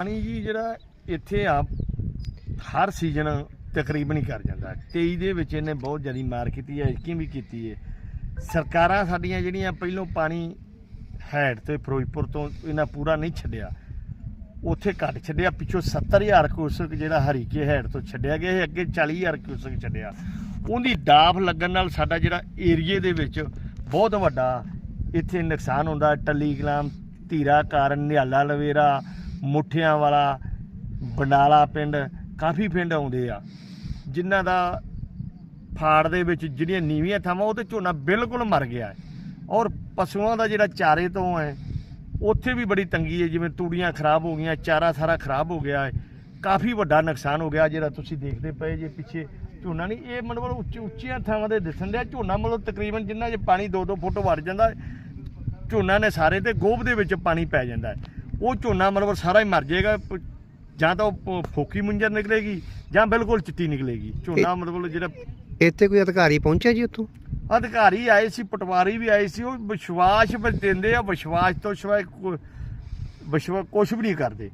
ਪਾਣੀ ਜੀ ਜਿਹੜਾ ਇੱਥੇ ਆ, ਹਰ ਸੀਜ਼ਨ ਤਕਰੀਬਨ ਹੀ ਕਰ ਜਾਂਦਾ। 23 ਦੇ ਵਿੱਚ ਇਹਨੇ ਬਹੁਤ ਜ਼ਿਆਦਾ ਮਾਰ ਕੀਤੀ ਹੈ ਐਤਕੀ ਵੀ ਕੀਤੀ ਹੈ। ਸਰਕਾਰਾਂ ਸਾਡੀਆਂ ਜਿਹੜੀਆਂ ਪਹਿਲੋਂ ਪਾਣੀ ਹੈਡ ਤੇ ਫਿਰੋਜ਼ਪੁਰ ਤੋਂ ਇਹਨਾਂ ਪੂਰਾ ਨਹੀਂ ਛੱਡਿਆ। ਉੱਥੇ ਘੱਟ ਛੱਡਿਆ, ਪਿੱਛੋਂ 70000 ਕਿਊਸਕ ਜਿਹੜਾ ਹਰੀਕੇ ਹੈਡ ਤੋਂ ਛੱਡਿਆ ਗਿਆ ਇਹ ਅੱਗੇ 40000 ਕਿਊਸਕ ਛੱਡਿਆ। ਉਹਦੀ ਡਾਫ ਲੱਗਣ ਨਾਲ ਸਾਡਾ ਜਿਹੜਾ ਏਰੀਏ ਦੇ ਵਿੱਚ ਬਹੁਤ ਵੱਡਾ ਇੱਥੇ ਨੁਕਸਾਨ ਹੁੰਦਾ। ਟੱਲੀ ਕਲਾਮ ਧੀਰਾ ਕਾਰਨ, ਨਿਹਾਲਾ ਲਵੇਰਾ ਮੁੱਠਿਆਂ ਵਾਲਾ, ਬੰਡਾਲਾ ਪਿੰਡ, ਕਾਫੀ ਪਿੰਡ ਆਉਂਦੇ ਆ। ਜਿਨ੍ਹਾਂ ਦਾ ਫਾੜ ਦੇ ਵਿੱਚ ਜਿਹੜੀਆਂ ਨੀਵੀਆਂ ਥਾਵਾਂ, ਉਹ ਤੇ ਝੋਨਾ ਬਿਲਕੁਲ ਮਰ ਗਿਆ ਔਰ ਪਸ਼ੂਆਂ ਦਾ ਜਿਹੜਾ ਚਾਰੇ ਤੋਂ ਹੈ, ਉੱਥੇ ਵੀ ਬੜੀ ਤੰਗੀ ਹੈ। ਜਿਵੇਂ ਤੂੜੀਆਂ ਖਰਾਬ ਹੋ ਗਈਆਂ, ਚਾਰਾ ਸਾਰਾ ਖਰਾਬ ਹੋ ਗਿਆ ਹੈ। ਕਾਫੀ ਵੱਡਾ ਨੁਕਸਾਨ ਹੋ ਗਿਆ ਜਿਹੜਾ ਤੁਸੀਂ ਦੇਖਦੇ ਪਏ ਜੇ ਪਿੱਛੇ। ਝੋਨਾ ਨਹੀਂ, ਇਹ ਮਤਲਬ ਉੱਚੀ ਉੱਚੀਆਂ ਥਾਵਾਂ ਦੇ ਦਿਸਣ ਡਿਆ। ਝੋਨਾ ਮਤਲਬ ਤਕਰੀਬਨ ਜਿੰਨਾ ਜੇ ਪਾਣੀ 2-2 ਫੁੱਟ ਵੜ ਜਾਂਦਾ, ਝੋਨਾ ਨੇ ਸਾਰੇ ਤੇ ਗੋਭ ਦੇ ਵਿੱਚ ਪਾਣੀ ਪੈ ਜਾਂਦਾ ਹੈ। ਉਹ ਝੋਨਾ ਮਤਲਬ ਸਾਰਾ ਹੀ ਮਰ ਜਾਏਗਾ ਪ- ਜਾਂ ਤਾਂ ਉਹ ਪ- ਫੋਕੀ ਮੁੰਜਰ ਨਿਕਲੇਗੀ ਜਾਂ ਬਿਲਕੁਲ ਚਿੱਟੀ ਨਿਕਲੇਗੀ। ਝੋਨਾ ਮਤਲਬ ਜਿਹੜਾ ਇੱਥੇ ਕੋਈ ਅਧਿਕਾਰੀ ਪਹੁੰਚਿਆ ਜੀ ਉੱਥੋਂ? ਅਧਿਕਾਰੀ ਆਏ ਸੀ ਪਟਵਾਰੀ ਵੀ ਆਏ ਸੀ ਉਹ ਵਿਸ਼ਵਾਸ ਵਿੱਚ ਦਿੰਦੇ ਆ ਵਿਸ਼ਵਾਸ ਤੋਂ ਸਿਵਾਏ ਵਿਸ਼ਵਾ ਕੁਝ ਵੀ ਨਹੀਂ ਕਰਦੇ।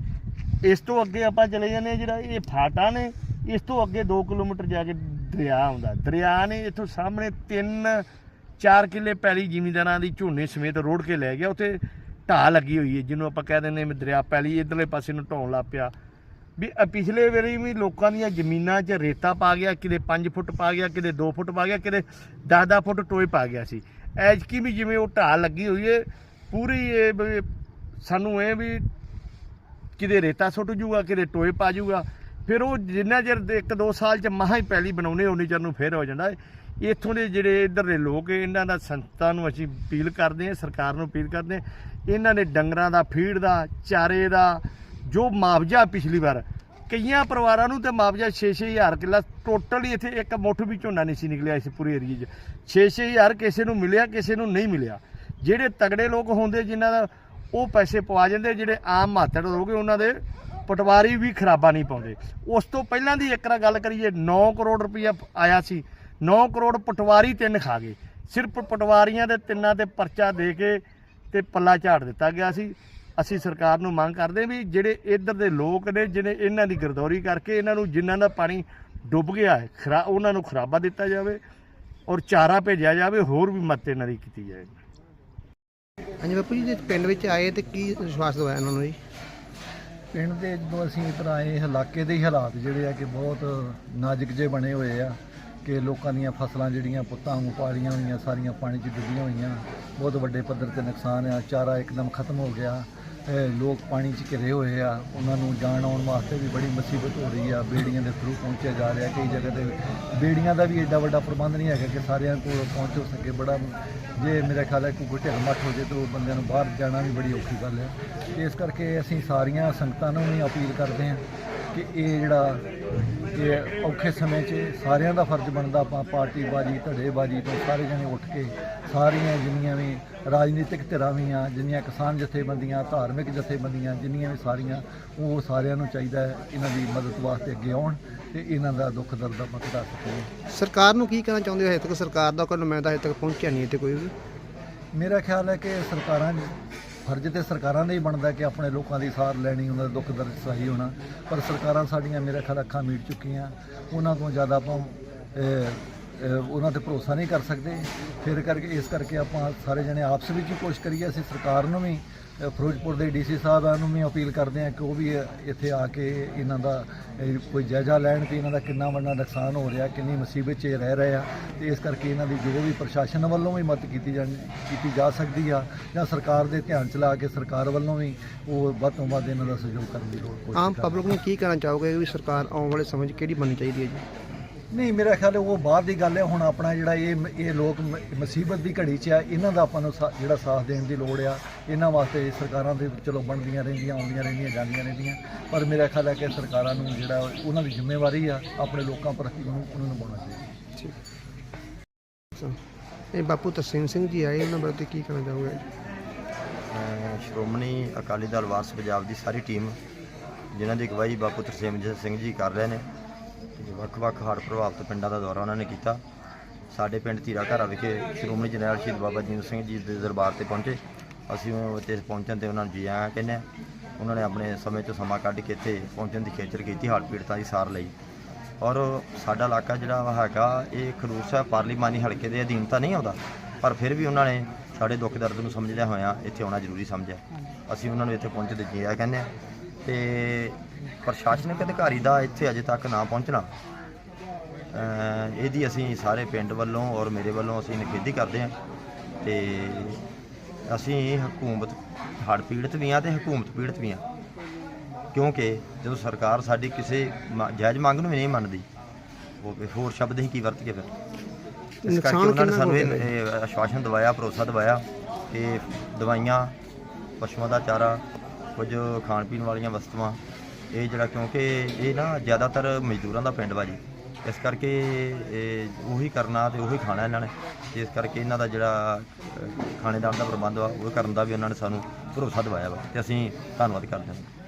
ਇਸ ਤੋਂ ਅੱਗੇ ਆਪਾਂ ਚਲੇ ਜਾਂਦੇ ਹਾਂ ਜਿਹੜਾ ਇਹ ਫਾਟਾ ਨੇ ਇਸ ਤੋਂ ਅੱਗੇ 2 ਕਿਲੋਮੀਟਰ ਜਾ ਕੇ ਦਰਿਆ ਆਉਂਦਾ। ਦਰਿਆ ਨੇ ਇੱਥੋਂ ਸਾਹਮਣੇ 3 4 ਕਿੱਲੇ ਪੈਲੀ ਜ਼ਿਮੀਂਦਾਰਾਂ ਦੀ ਝੋਨੇ ਸਮੇਤ ਰੋੜ ਕੇ ਲੈ ਗਿਆ ਉੱਥੇ ਢਾਹ ਲੱਗੀ ਹੋਈ ਹੈ, ਜਿਹਨੂੰ ਆਪਾਂ ਕਹਿ ਦਿੰਦੇ ਹਾਂ ਦਰਿਆ ਪੈਲੀ, ਇਧਰਲੇ ਪਾਸੇ ਨੂੰ ਢਾਉਣ ਲੱਗ ਪਿਆ। ਵੀ ਪਿਛਲੇ ਵਾਰੀ ਵੀ ਲੋਕਾਂ ਦੀਆਂ ਜ਼ਮੀਨਾਂ 'ਚ ਰੇਤਾ ਪਾ ਗਿਆ, ਕਿਤੇ 5 ਫੁੱਟ ਪਾ ਗਿਆ, ਕਿਤੇ 2 ਫੁੱਟ ਪਾ ਗਿਆ, ਕਿਤੇ 10-10 ਫੁੱਟ ਟੋਏ ਪਾ ਗਿਆ ਸੀ। ਐਜਕੀ ਵੀ ਜਿਵੇਂ ਉਹ ਢਾਹ ਲੱਗੀ ਹੋਈ ਏ ਪੂਰੀ ਇਹ ਵੀ ਸਾਨੂੰ ਇਹ ਵੀ ਕਿਤੇ ਰੇਤਾ ਸੁੱਟ ਜੂਗਾ, ਕਿਤੇ ਟੋਏ ਪਾ ਜੂਗਾ, ਫਿਰ ਉਹ ਜਿੰਨਾ ਚਿਰ ਦੇ ਇੱਕ ਦੋ ਸਾਲ ਚ ਮਹਾ ਹੀ ਪੈਲੀ ਬਣਾਉਣੇ ਉਨੀ ਚਿਰ ਨੂੰ ਫੇਰ ਹੋ ਜਾਂਦਾ ਇੱਥੋਂ ਦੇ ਜਿਹੜੇ ਇੱਧਰ ਦੇ ਲੋਕ ਇਹਨਾਂ ਦਾ ਸੰਸਥਾ ਨੂੰ ਅਸੀਂ ਅਪੀਲ ਕਰਦੇ ਹਾਂ, ਸਰਕਾਰ ਨੂੰ ਅਪੀਲ ਕਰਦੇ ਹਾਂ, ਇਹਨਾਂ ਨੇ ਡੰਗਰਾਂ ਦਾ, ਫੀਡ ਦਾ, ਚਾਰੇ ਦਾ, ਜੋ ਮੁਆਵਜ਼ਾ ਪਿਛਲੀ ਵਾਰ, ਕਈਆਂ ਪਰਿਵਾਰਾਂ ਨੂੰ ਤੇ ਮੁਆਵਜ਼ਾ 6-6000 ਕਿੱਲਾ, ਟੋਟਲੀ ਇੱਥੇ ਇੱਕ ਮੁੱਠ ਵੀ ਝੋਨਾ ਨਹੀਂ ਸੀ ਨਿਕਲਿਆ ਇਸ ਪੂਰੇ ਏਰੀਏ 'ਚ। 6-6000 ਕਿਸੇ ਨੂੰ ਮਿਲਿਆ, ਕਿਸੇ ਨੂੰ ਨਹੀਂ ਮਿਲਿਆ। ਜਿਹੜੇ ਤਗੜੇ ਲੋਕ ਹੁੰਦੇ, ਜਿਨ੍ਹਾਂ ਦਾ ਉਹ ਪੈਸੇ ਪਵਾ ਜਾਂਦੇ, ਜਿਹੜੇ ਆਮ ਮਾਤੜ ਲੋਕ ਉਹਨਾਂ ਦੇ ਪਟਵਾਰੀ ਵੀ ਖਰਾਬਾ ਨਹੀਂ ਪਾਉਂਦੇ। ਉਸ ਤੋਂ ਪਹਿਲਾਂ ਦੀ ਇੱਕ ਗੱਲ ਕਰੀਏ 9 ਕਰੋੜ ਰੁਪਇਆ ਆਇਆ ਸੀ। 9 ਕਰੋੜ ਪਟਵਾਰੀ ਤਿੰਨ ਖਾ ਗਏ। ਸਿਰਫ ਪਟਵਾਰੀਆਂ ਦੇ ਤਿੰਨਾਂ ਤੇ ਪਰਚਾ ਦੇ ਕੇ ਤੇ ਪੱਲਾ ਝਾੜ ਦਿੱਤਾ ਗਿਆ ਸੀ। ਅਸੀਂ ਸਰਕਾਰ ਨੂੰ ਮੰਗ ਕਰਦੇ ਵੀ ਜਿਹੜੇ ਇੱਧਰ ਦੇ ਲੋਕ ਨੇ ਜਿਹੜੇ ਇਹਨਾਂ ਦੀ ਗਰਦੌਰੀ ਕਰਕੇ ਇਹਨਾਂ ਨੂੰ ਜਿਨ੍ਹਾਂ ਦਾ ਪਾਣੀ ਡੁੱਬ ਗਿਆ ਹੈ ਖਰਾ ਉਹਨਾਂ ਨੂੰ ਖਰਾਬਾ ਦਿੱਤਾ ਜਾਵੇ ਔਰ ਚਾਰਾ ਭੇਜਿਆ ਜਾਵੇ ਹੋਰ ਵੀ ਮਦਦ ਇਹਨਾਂ ਦੀ ਕੀਤੀ ਜਾਵੇ। ਹਾਂਜੀ ਬਾਪੂ ਜੀ ਜੇ ਪਿੰਡ ਵਿੱਚ ਆਏ ਤੇ ਕੀ ਵਿਸ਼ਵਾਸ ਦਵਾਇਆ ਉਹਨਾਂ ਨੂੰ ਜੀ? ਪਿੰਡ ਦੇ ਜਦੋਂ ਅਸੀਂ ਇੱਧਰ ਆਏ ਇਲਾਕੇ ਦੇ ਹੀ ਹਾਲਾਤ ਜਿਹੜੇ ਆ ਕਿ ਬਹੁਤ ਨਾਜ਼ੁਕ ਜੇ ਬਣੇ ਹੋਏ ਆ। ਕਿ ਲੋਕਾਂ ਦੀਆਂ ਫਸਲਾਂ ਜਿਹੜੀਆਂ ਪੁੱਤਾਂ ਨੂੰ ਪਾਲੀਆਂ ਹੋਈਆਂ, ਸਾਰੀਆਂ ਪਾਣੀ 'ਚ ਡੁੱਬੀਆਂ ਹੋਈਆਂ। ਬਹੁਤ ਵੱਡੇ ਪੱਧਰ ਤੇ ਨੁਕਸਾਨ ਆ, ਚਾਰਾ ਇੱਕਦਮ ਖਤਮ ਹੋ ਗਿਆ। ਲੋਕ ਪਾਣੀ 'ਚ ਘਿਰੇ ਹੋਏ ਆ, ਉਹਨਾਂ ਨੂੰ ਜਾਣ ਆਉਣ ਵਾਸਤੇ ਵੀ ਬੜੀ ਮੁਸੀਬਤ ਹੋ ਰਹੀ ਆ, ਬੇੜੀਆਂ ਦੇ ਥਰੂ ਪਹੁੰਚਿਆ ਜਾ ਰਿਹਾ। ਕਈ ਜਗ੍ਹਾ ਤੇ ਬੇੜੀਆਂ ਦਾ ਵੀ ਐਡਾ ਵੱਡਾ ਪ੍ਰਬੰਧ ਨਹੀਂ ਹੈਗਾ ਕਿ ਸਾਰਿਆਂ ਕੋਲ ਪਹੁੰਚ ਹੋ ਸਕੇ। ਬੜਾ ਜੇ ਮੇਰਾ ਖਿਆਲ ਹੈ ਕੋਈ ਕੋਈ ਢਿੱਲ ਮੱਠ ਹੋ ਜੇ ਤਾਂ ਉਹ ਬੰਦਿਆਂ ਨੂੰ ਬਾਹਰ ਜਾਣਾ ਵੀ ਬੜੀ ਔਖੀ ਗੱਲ ਹੈ ਇਸ ਕਰਕੇ ਅਸੀਂ ਸਾਰੀਆਂ ਸੰਗਤਾਂ ਨੂੰ ਵੀ ਅਪੀਲ ਕਰਦੇ ਹਾਂ ਕਿ ਇਹ ਜਿਹੜਾ ਇਹ ਔਖੇ ਸਮੇਂ 'ਚ ਸਾਰਿਆਂ ਦਾ ਫਰਜ਼ ਬਣਦਾ ਆਪਾਂ ਪਾਰਟੀਬਾਜੀ ਧੜੇਬਾਜੀ ਤੋਂ ਸਾਰੇ ਜਣੇ ਉੱਠ ਕੇ ਸਾਰੀਆਂ ਜਿੰਨੀਆਂ ਵੀ ਰਾਜਨੀਤਿਕ ਧਿਰਾਂ ਵੀ ਆ ਜਿੰਨੀਆਂ ਕਿਸਾਨ ਜਥੇਬੰਦੀਆਂ ਧਾਰਮਿਕ ਜਥੇਬੰਦੀਆਂ ਜਿੰਨੀਆਂ ਵੀ ਸਾਰੀਆਂ ਉਹ ਸਾਰਿਆਂ ਨੂੰ ਚਾਹੀਦਾ ਹੈ ਇਹਨਾਂ ਦੀ ਮਦਦ ਵਾਸਤੇ ਅੱਗੇ ਆਉਣ ਤੇ ਇਹਨਾਂ ਦਾ ਦੁੱਖ ਦਰਦ ਆਪਾਂ ਘਟਾ ਸਕੀਏ। ਸਰਕਾਰ ਨੂੰ ਕੀ ਕਹਿਣਾ ਚਾਹੁੰਦੇ ਹੋ? ਹਜੇ ਤੱਕ ਸਰਕਾਰ ਦਾ ਕੋਈ ਨੁਮਾਇੰਦਾ ਹਜੇ ਤੱਕ ਪਹੁੰਚਿਆ ਨਹੀਂ ਇੱਥੇ ਕੋਈ ਵੀ? ਮੇਰਾ ਖਿਆਲ ਹੈ ਕਿ ਸਰਕਾਰਾਂ ਫਰਜ਼ ਤੇ ਸਰਕਾਰਾਂ ਦਾ ਹੀ ਬਣਦਾ ਕਿ ਆਪਣੇ ਲੋਕਾਂ ਦੀ ਸਾਰ ਲੈਣੀ, ਉਹਨਾਂ ਦਾ ਦੁੱਖ ਦਰਦ ਸਹੀ ਹੋਣਾ। ਪਰ ਸਰਕਾਰਾਂ ਸਾਡੀਆਂ ਮੇਰੇ ਖਿਆਲ ਅੱਖਾਂ ਮੀਟ ਚੁੱਕੀਆਂ। ਉਹਨਾਂ ਤੋਂ ਜ਼ਿਆਦਾ ਆਪਾਂ ਉਹਨਾਂ ਤੇ ਭਰੋਸਾ ਨਹੀਂ ਕਰ ਸਕਦੇ। ਫਿਰ ਕਰਕੇ ਇਸ ਕਰਕੇ ਆਪਾਂ ਸਾਰੇ ਜਣੇ ਆਪਸ ਵਿੱਚ ਹੀ ਕੋਸ਼ਿਸ਼ ਕਰੀਏ ਅਸੀਂ ਸਰਕਾਰ ਨੂੰ ਵੀ ਫਿਰੋਜ਼ਪੁਰ ਦੇ ਡੀਸੀ ਸਾਹਿਬਾਂ ਨੂੰ ਵੀ ਅਪੀਲ ਕਰਦੇ ਹਾਂ ਕਿ ਉਹ ਵੀ ਇੱਥੇ ਆ ਕੇ ਇਹਨਾਂ ਦਾ ਕੋਈ ਜਾਇਜ਼ਾ ਲੈਣ ਕਿ ਇਹਨਾਂ ਦਾ ਕਿੰਨਾ ਵੱਡਾ ਨੁਕਸਾਨ ਹੋ ਰਿਹਾ ਕਿੰਨੀ ਮੁਸੀਬਤ 'ਚ ਇਹ ਰਹਿ ਰਹੇ ਆ। ਤੇ ਇਸ ਕਰਕੇ ਇਹਨਾਂ ਦੀ ਜੋ ਵੀ ਪ੍ਰਸ਼ਾਸਨ ਵੱਲੋਂ ਵੀ ਮਦਦ ਕੀਤੀ ਜਾਣੀ ਕੀਤੀ ਜਾ ਸਕਦੀ ਆ ਜਾਂ ਸਰਕਾਰ ਦੇ ਧਿਆਨ ਚ ਲਾ ਕੇ ਸਰਕਾਰ ਵੱਲੋਂ ਵੀ ਉਹ ਵੱਧ ਤੋਂ ਵੱਧ ਇਹਨਾਂ ਦਾ ਸਹਿਯੋਗ ਕਰਨ ਦੀ ਲੋੜ ਕੋਸ਼ਿਸ਼ ਆਮ ਪਬਲਿਕ ਨੂੰ ਕੀ ਕਹਿਣਾ ਚਾਹੋਗੇ ਵੀ ਸਰਕਾਰ ਆਉਣ ਵਾਲੇ ਸਮੇਂ 'ਚ ਕਿਹੜੀ ਬਣਨੀ ਚਾਹੀਦੀ ਹੈ ਜੀ? ਨਹੀਂ ਮੇਰਾ ਖਿਆਲ ਹੈ ਉਹ ਬਾਅਦ ਦੀ ਗੱਲ ਹੈ। ਹੁਣ ਆਪਣਾ ਜਿਹੜਾ ਇਹ ਇਹ ਲੋਕ ਮੁਸੀਬਤ ਦੀ ਘੜੀ 'ਚ ਆ ਇਹਨਾਂ ਦਾ ਆਪਾਂ ਨੂੰ ਸਾ- ਜਿਹੜਾ ਸਾਥ ਦੇਣ ਦੀ ਲੋੜ ਆ ਇਹਨਾਂ ਵਾਸਤੇ ਸਰਕਾਰਾਂ ਦੇ ਚਲੋ ਬਣਦੀਆਂ ਰਹਿੰਦੀਆਂ ਆਉਂਦੀਆਂ ਰਹਿੰਦੀਆਂ ਜਾਂਦੀਆਂ ਰਹਿੰਦੀਆਂ। ਪਰ ਮੇਰਾ ਖਿਆਲ ਹੈ ਕਿ ਸਰਕਾਰਾਂ ਨੂੰ ਜਿਹੜਾ ਉਹਨਾਂ ਦੀ ਜ਼ਿੰਮੇਵਾਰੀ ਆ ਆਪਣੇ ਲੋਕਾਂ ਪ੍ਰਤੀ ਉਹਨੂੰ ਉਹਨਾਂ ਨੂੰ ਪਾਉਣਾ ਚਾਹੀਦਾ। ਇਹ ਬਾਪੂ ਤਰਸੀਮ ਸਿੰਘ ਜੀ ਆਏ ਉਹਨਾਂ ਬਾਰੇ ਤੇ ਕੀ ਕਹਿਣਾ ਚਾਹੋਗੇ? ਸ਼੍ਰੋਮਣੀ ਅਕਾਲੀ ਦਲ ਵਾਰਸ ਪੰਜਾਬ ਦੀ ਸਾਰੀ ਟੀਮ ਜਿਨ੍ਹਾਂ ਦੀ ਅਗਵਾਈ ਬਾਪੂ ਤਰਸੇਮ ਸਿੰਘ ਜੀ ਕਰ ਰਹੇ ਨੇ ਤੇ ਵੱਖ-ਵੱਖ ਹੜ੍ਹ ਪ੍ਰਭਾਵਿਤ ਪਿੰਡਾਂ ਦਾ ਦੌਰਾ ਉਹਨਾਂ ਨੇ ਕੀਤਾ। ਸਾਡੇ ਪਿੰਡ ਧੀਰਾ ਘਰਾ ਵਿਖੇ ਸ਼੍ਰੋਮਣੀ ਜਰਨੈਲ ਸ਼ਹੀਦ ਬਾਬਾ ਜੀਵਨ ਸਿੰਘ ਜੀ ਦੇ ਦਰਬਾਰ ਤੇ ਪਹੁੰਚੇ। ਅਸੀਂ ਉਹ ਤੇ ਪਹੁੰਚਣ ਤੇ ਉਹਨਾਂ ਨੂੰ ਜੀ ਆਇਆਂ ਕਹਿੰਦੇ ਹਾਂ। ਉਹਨਾਂ ਨੇ ਆਪਣੇ ਸਮੇਂ 'ਚ ਸਮਾਂ ਕੱਢ ਕੇ ਇੱਥੇ ਪਹੁੰਚਣ ਦੀ ਖੇਚਲ ਕੀਤੀ ਹੜ੍ਹ ਪੀੜਤਾਂ ਦੀ ਸਾਰ ਲਈ। ਔਰ ਸਾਡਾ ਇਲਾਕਾ ਜਿਹੜਾ ਵਾ ਹੈਗਾ, ਇਹ ਖਰੂਰ ਸਾਹਿਬ ਪਾਰਲੀਮਾਨੀ ਹਲਕੇ ਦੇ ਅਧੀਨ ਤਾਂ ਨਹੀਂ ਆਉਂਦਾ, ਪਰ ਫਿਰ ਵੀ ਉਹਨਾਂ ਨੇ ਸਾਡੇ ਦੁੱਖ ਦਰਦ ਨੂੰ ਸਮਝਦਿਆਂ ਹੋਇਆਂ, ਇੱਥੇ ਆਉਣਾ ਜ਼ਰੂਰੀ ਸਮਝਿਆ। ਅਸੀਂ ਉਹਨਾਂ ਨੂੰ ਇੱਥੇ ਪਹੁੰਚਣ ਦੇ ਜੀ ਆ ਕਹਿੰਦੇ ਆ ਤੇ ਪ੍ਰਸ਼ਾਸਨਿਕ ਅਧਿਕਾਰੀ ਦਾ ਇੱਥੇ ਅਜੇ ਤੱਕ ਨਾ ਪਹੁੰਚਣਾ। ਇਹਦੀ ਅਸੀਂ ਸਾਰੇ ਪਿੰਡ ਵੱਲੋਂ ਔਰ ਮੇਰੇ ਵੱਲੋਂ ਅਸੀਂ ਨਿਖੇਧੀ ਕਰਦੇ ਹਾਂ। ਤੇ ਅਸੀਂ ਹਕੂਮਤ ਹੜ੍ਹ ਪੀੜਤ ਵੀ ਹਾਂ ਤੇ ਹਕੂਮਤ ਪੀੜਤ ਵੀ ਹਾਂ। ਕਿਉਂਕਿ ਜਦੋਂ ਸਰਕਾਰ ਸਾਡੀ ਕਿਸੇ ਜਾਇਜ਼ ਮੰਗ ਨੂੰ ਵੀ ਨਹੀਂ ਮੰਨਦੀ ਉਹ ਹੋਰ ਸ਼ਬਦ ਹੀ ਕੀ ਵਰਤ ਕੇ ਫਿਰ। ਇਸ ਕਰਕੇ ਉਹਨਾਂ ਨੇ ਸਾਨੂੰ ਇਹ ਆਸ਼ਵਾਸਨ ਦਵਾਇਆ ਭਰੋਸਾ ਦਵਾਇਆ ਕਿ ਦਵਾਈਆਂ ਪਸ਼ੂਆਂ ਦਾ ਚਾਰਾ ਕੁਝ ਖਾਣ ਪੀਣ ਵਾਲੀਆਂ ਵਸਤੂਆਂ ਇਹ ਜਿਹੜਾ ਕਿਉਂਕਿ ਇਹ ਨਾ ਜ਼ਿਆਦਾਤਰ ਮਜ਼ਦੂਰਾਂ ਦਾ ਪਿੰਡ ਵਾ ਜੀ। ਇਸ ਕਰਕੇ ਇਹ ਉਹੀ ਕਰਨਾ ਤੇ ਉਹੀ ਖਾਣਾ ਇਹਨਾਂ ਨੇ। ਤੇ ਇਸ ਕਰਕੇ ਇਹਨਾਂ ਦਾ ਜਿਹੜਾ ਅਹ, ਖਾਣੇਦਾਰ ਦਾ ਪ੍ਰਬੰਧ ਵਾ ਉਹ ਕਰਨ ਦਾ ਵੀ ਉਹਨਾਂ ਨੇ ਸਾਨੂੰ ਭਰੋਸਾ ਦਵਾਇਆ ਵਾ। ਤੇ ਅਸੀਂ ਧੰਨਵਾਦ ਕਰਦੇ ਹਾਂ।